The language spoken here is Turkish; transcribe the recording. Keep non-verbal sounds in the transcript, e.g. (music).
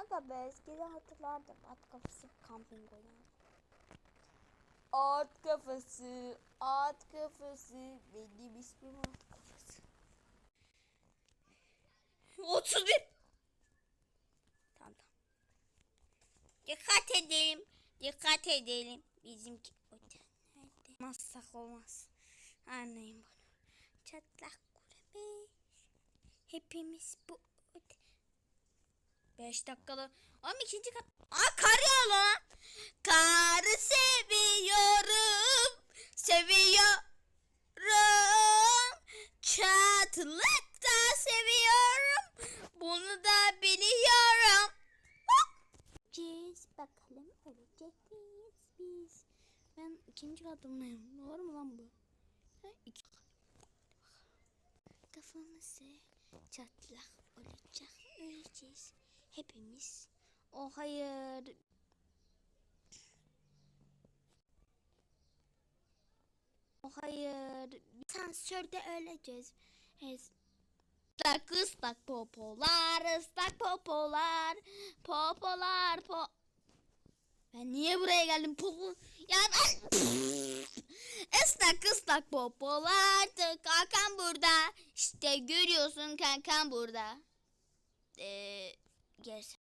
Aga be eskiden hatırlardım. At kafası kamping oynardım. At kafası, at kafası. Benim ismim at kafası. (laughs) 31. Tamam tamam. Dikkat edelim. Dikkat edelim. Bizimki nerede? Massak olmaz. Anlayın bunu. Çatlak kulübe. Hepimiz bu. 5 dakikada. Ama ikinci kat. Aa kar yağıyor lan. Karı seviyorum. Seviyorum. Çatlak da seviyorum. Bunu da biliyorum. Öleceğiz. Bakalım ölecek miyiz biz? Ben ikinci katımdayım. Doğru mu lan bu? Ha, iki. Kafamızı çatlak olacak. Öleceğiz. Hepimiz. O hayır. O hayır. Sansörde öleceğiz. Es- Islak ıslak popolar, ıslak popolar, popolar, po... Ben niye buraya geldim? Popo... Ya ben... Islak ıslak popolar, kankam burada. İşte görüyorsun kankam burada. Ee, yes.